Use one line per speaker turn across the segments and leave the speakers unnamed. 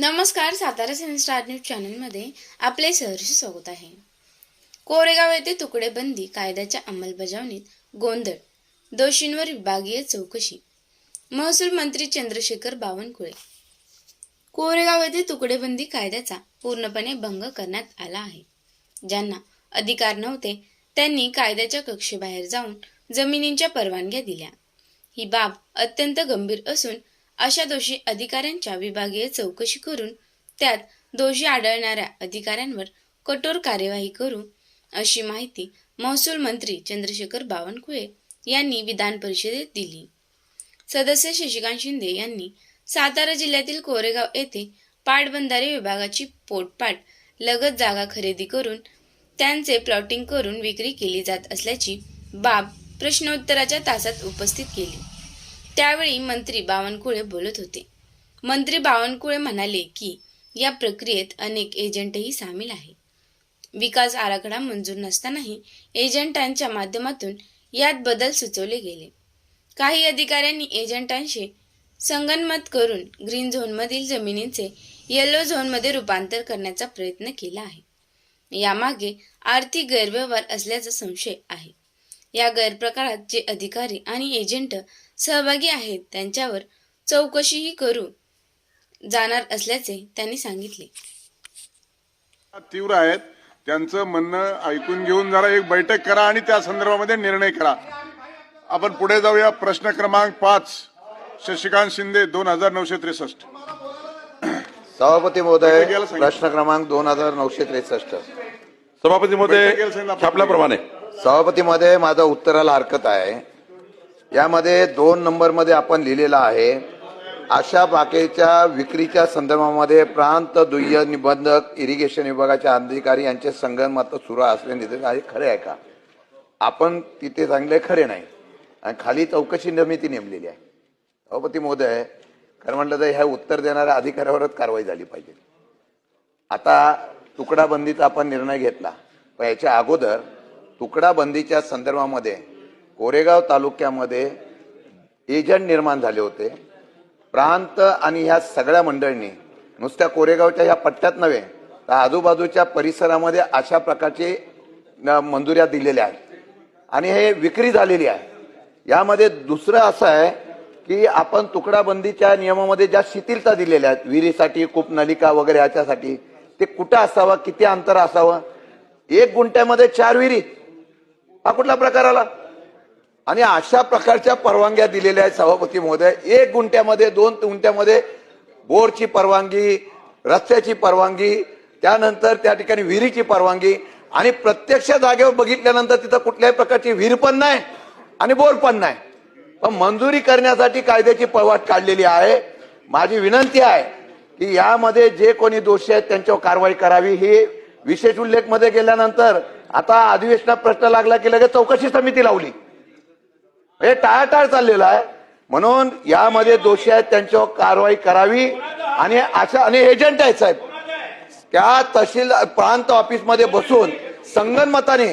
नमस्कार सातारा सिने star news चॅनलमध्ये आपले सहर्ष स्वागत आहे. कोरेगाव येथे तुकडेबंदी कायद्याच्या अंमलबजावणीत गोंधळ दोषींवर विभागीय चौकशी महसूल मंत्री चंद्रशेखर बावनकुळे. कोरेगाव येथे तुकडेबंदी कायद्याचा पूर्णपणे भंग करण्यात आला आहे. ज्यांना अधिकार नव्हते त्यांनी कायद्याच्या कक्षेबाहेर जाऊन जमिनींच्या परवानग्या दिल्या. ही बाब अत्यंत गंभीर असून अशा दोषी अधिकाऱ्यांच्या विभागीय चौकशी करून त्यात दोषी आढळणाऱ्या अधिकाऱ्यांवर कठोर कार्यवाही करू अशी माहिती महसूल मंत्री चंद्रशेखर बावनकुळे यांनी विधान परिषदेत दिली. सदस्य शशिकांत शिंदे यांनी सातारा जिल्ह्यातील कोरेगाव येथे पाटबंधारे विभागाची पोटपाट लगत जागा खरेदी करून त्यांचे प्लॉटिंग करून विक्री केली जात असल्याची बाब प्रश्नोत्तराच्या तासात उपस्थित केली. त्यावेळी मंत्री बावनकुळे बोलत होते. मंत्री बावनकुळे म्हणाले की या प्रक्रियेत अनेक एजंटही सामील आहेत. विकास आराखडा मंजूर नसतानाही एजंटांच्या माध्यमातून यात बदल सुचवले गेले. काही अधिकाऱ्यांनी एजंटांशी संगनमत करून ग्रीन झोनमधील जमिनींचे येलो झोनमध्ये रूपांतर करण्याचा प्रयत्न केला आहे. यामागे आर्थिक गैरव्यवहार असल्याचा संशय आहे. या गैरप्रकारात जे अधिकारी आणि एजंट सहभागी आहेत त्यांच्यावर चौकशीही करू जाणार असल्याचे त्यांनी सांगितले.
तीव्र आहेत. त्यांचं म्हणणं ऐकून घेऊन जरा एक बैठक करा आणि त्या संदर्भामध्ये निर्णय करा. आपण पुढे जाऊया. प्रश्न क्रमांक पाच शशिकांत शिंदे दोन हजार नऊशे त्रेसष्ट.
सभापती महोदय. प्रश्न क्रमांक दोन हजार नऊशे त्रेसष्ट.
सभापती महोदय. छापल्याप्रमाणे
सभापती मध्ये माझा उत्तराला हरकत आहे. यामध्ये दोन नंबरमध्ये आपण लिहिलेलं आहे अशा बाकेच्या विक्रीच्या संदर्भामध्ये प्रांत दुय्य निबंधक इरिगेशन विभागाचे अधिकारी यांचे संगनमत सुरू असले निधन आहे खरे आहे का? आपण तिथे सांगले खरे नाही. आणि खाली चौकशी समिती नेमलेली आहे. सभापती मोदय खरं म्हटलं तर ह्या उत्तर देणाऱ्या अधिकाऱ्यावरच कारवाई झाली पाहिजे. आता तुकडाबंदीचा आपण निर्णय घेतला. पण याच्या अगोदर तुकडाबंदीच्या संदर्भामध्ये कोरेगाव तालुक्यामध्ये एजंट निर्माण झाले होते. प्रांत आणि ह्या सगळ्या मंडळींनी नुसत्या कोरेगावच्या ह्या पट्ट्यात नव्हे तर आजूबाजूच्या परिसरामध्ये अशा प्रकारचे मंजुऱ्या दिलेल्या आहेत. आणि हे विक्री झालेली आहे. यामध्ये दुसरं असं आहे की आपण तुकडाबंदीच्या नियमामध्ये ज्या शिथिलता दिलेल्या आहेत विहिरीसाठी कूप नलिका वगैरे ह्याच्यासाठी ते कुठं असावं किती अंतर असावं? एक गुंठ्यामध्ये चार विहिरी. हा कुठला प्रकार आला? आणि अशा प्रकारच्या परवानग्या दिलेल्या आहेत सभापती महोदय. एक गुंठ्यामध्ये दोन गुंठ्यामध्ये बोरची परवानगी रस्त्याची परवानगी त्यानंतर त्या ठिकाणी विहिरीची परवानगी आणि प्रत्यक्ष जागेवर बघितल्यानंतर तिथं कुठल्याही प्रकारची विहीर पण नाही आणि बोर पण नाही. पण मंजुरी करण्यासाठी कायद्याची पळवाट काढलेली आहे. माझी विनंती आहे की यामध्ये जे कोणी दोषी आहेत त्यांच्यावर कारवाई करावी. ही विशेष उल्लेखमध्ये गेल्यानंतर आता अधिवेशनात प्रश्न लागला की लगेच चौकशी समिती लावली. हे टाळाटाळ चाललेलं आहे. म्हणून यामध्ये दोषी आहेत त्यांच्यावर कारवाई करावी. आणि अशा आणि एजंट आहेत साहेब. त्या तहसील प्रांत ऑफिसमध्ये बसून संगनमताने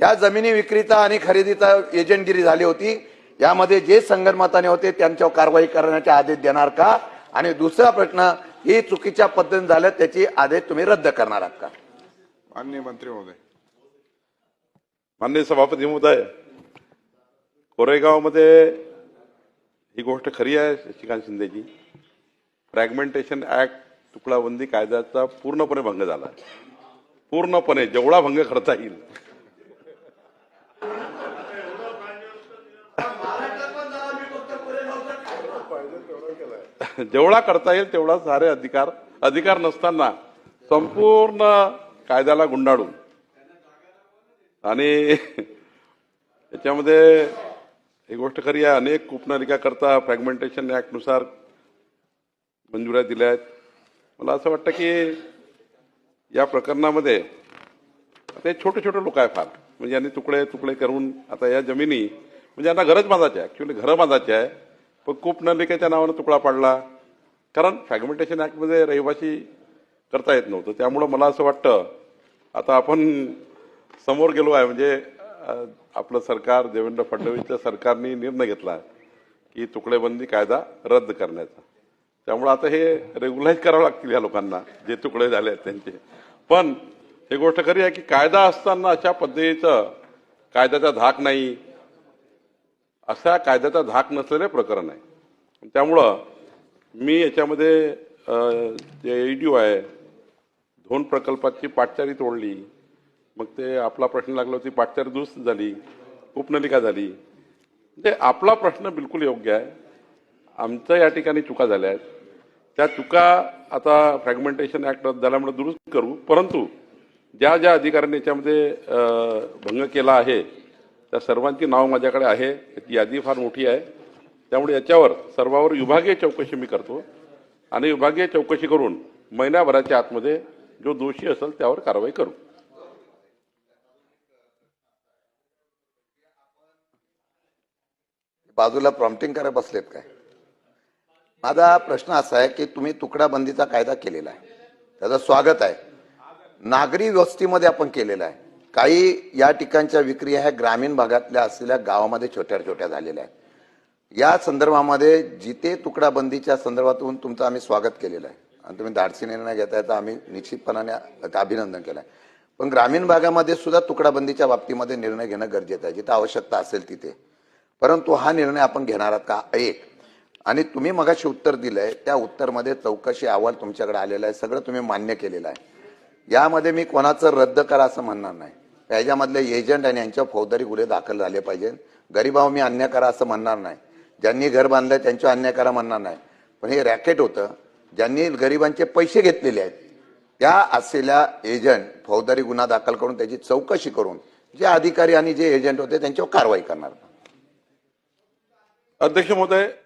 या जमिनी विक्रीचा आणि खरेदीचा एजंटगिरी झाली होती. यामध्ये जे संगनमताने होते त्यांच्यावर कारवाई करण्याचे आदेश देणार का? आणि दुसरा प्रश्न ही चुकीच्या पद्धतीने झालं त्याची आदेश तुम्ही रद्द करणार आहात का?
माननीय मंत्री महोदय.
माननीय सभापती महोदय कोरेगावमध्ये ही गोष्ट खरी आहे शशिकांत शिंदेची फ्रॅगमेंटेशन ऍक्ट तुकडाबंदी कायद्याचा पूर्णपणे भंग झाला. पूर्णपणे जेवढा भंग करता येईल. जेवढा करता येईल तेवढा सारे अधिकार अधिकार नसताना संपूर्ण कायद्याला गुंडाळून. आणि याच्यामध्ये ही गोष्ट खरी आहे अनेक कूपनलिकाकरता फ्रॅगमेंटेशन ॲक्टनुसार मंजुऱ्या दिल्या आहेत. मला असं वाटतं की या प्रकरणामध्ये आता छोटे छोटे लोक आहे फार. म्हणजे यांनी तुकडे तुकडे करून आता या जमिनी म्हणजे यांना घरच बांधायचे आहे. ॲक्च्युली घरं बांधायचे आहे. पण कूपनलिकेच्या नावानं तुकडा पाडला. कारण फ्रॅगमेंटेशन ॲक्टमध्ये रहिवासी करता येत नव्हतं. त्यामुळं मला असं वाटतं आता आपण समोर गेलो आहे. म्हणजे आपलं सरकार देवेंद्र फडणवीसच्या सरकारने निर्णय घेतला की तुकडेबंदी कायदा रद्द करण्याचा. त्यामुळे आता हे रेग्युलाइज करावं लागतील या लोकांना जे तुकडे झाले आहेत त्यांचे. पण हे गोष्ट खरी आहे की कायदा असताना अशा पद्धतीचं कायद्याचा धाक नाही. असा कायद्याचा धाक नसलेले प्रकरण आहे. त्यामुळं मी याच्यामध्ये जे एडीओ आहे धोन प्रकल्पाची पाटचारी तोडली. मग ते आपला प्रश्न लागला होती पाठचार दुरुस्त झाली उपनलिका झाली. म्हणजे आपला प्रश्न बिलकुल योग्य आहे. आमच्या या ठिकाणी चुका झाल्या आहेत. त्या चुका आता फ्रॅगमेंटेशन ऍक्ट रद्द झाल्यामुळे दुरुस्त करू परंतु ज्या ज्या अधिकाऱ्यांनी याच्यामध्ये भंग केला आहे त्या सर्वांची नावं माझ्याकडे आहे. त्याची यादी फार मोठी आहे. त्यामुळे याच्यावर सर्वावर विभागीय चौकशी मी करतो. आणि विभागीय चौकशी करून महिन्याभराच्या आतमध्ये जो दोषी असेल त्यावर कारवाई करू.
बाजूला प्रॉम्प्टिंग करायला बसलेत काय? माझा प्रश्न असा आहे की तुम्ही तुकडाबंदीचा कायदा केलेला आहे. त्याचं स्वागत आहे. नागरी व्यवस्थेमध्ये आपण केलेला आहे. काही या ठिकाणच्या विक्री ह्या ग्रामीण भागातल्या असलेल्या गावामध्ये छोट्या छोट्या झालेल्या आहेत. या संदर्भामध्ये जिथे तुकडाबंदीच्या संदर्भातून तुमचं आम्ही स्वागत केलेलं आहे. आणि तुम्ही धाडसी निर्णय घेताय तर आम्ही निश्चितपणाने अभिनंदन केलं आहे. पण ग्रामीण भागामध्ये सुद्धा तुकडाबंदीच्या बाबतीमध्ये निर्णय घेणं गरजेचं आहे. जिथे आवश्यकता असेल तिथे. परंतु हा निर्णय आपण घेणार आहात का? एक. आणि तुम्ही मगाशी उत्तर दिलंय त्या उत्तरमध्ये चौकशी अहवाल तुमच्याकडे आलेला आहे सगळं तुम्ही मान्य केलेलं आहे. यामध्ये मी कोणाचं रद्द करा असं म्हणणार नाही. याच्यामधले एजंट आणि यांच्या फौजदारी गुन्हे दाखल झाले पाहिजे गरीबाव मी अन्याय करा असं म्हणणार नाही. ज्यांनी घर बांधलं त्यांच्यावर अन्याय करा म्हणणार नाही. पण हे रॅकेट होतं ज्यांनी गरिबांचे पैसे घेतलेले आहेत त्या असलेल्या एजंट फौजदारी गुन्हा दाखल करून त्याची चौकशी करून जे अधिकारी आणि जे एजंट होते त्यांच्यावर कारवाई करणार.
अध्यक्ष महोदय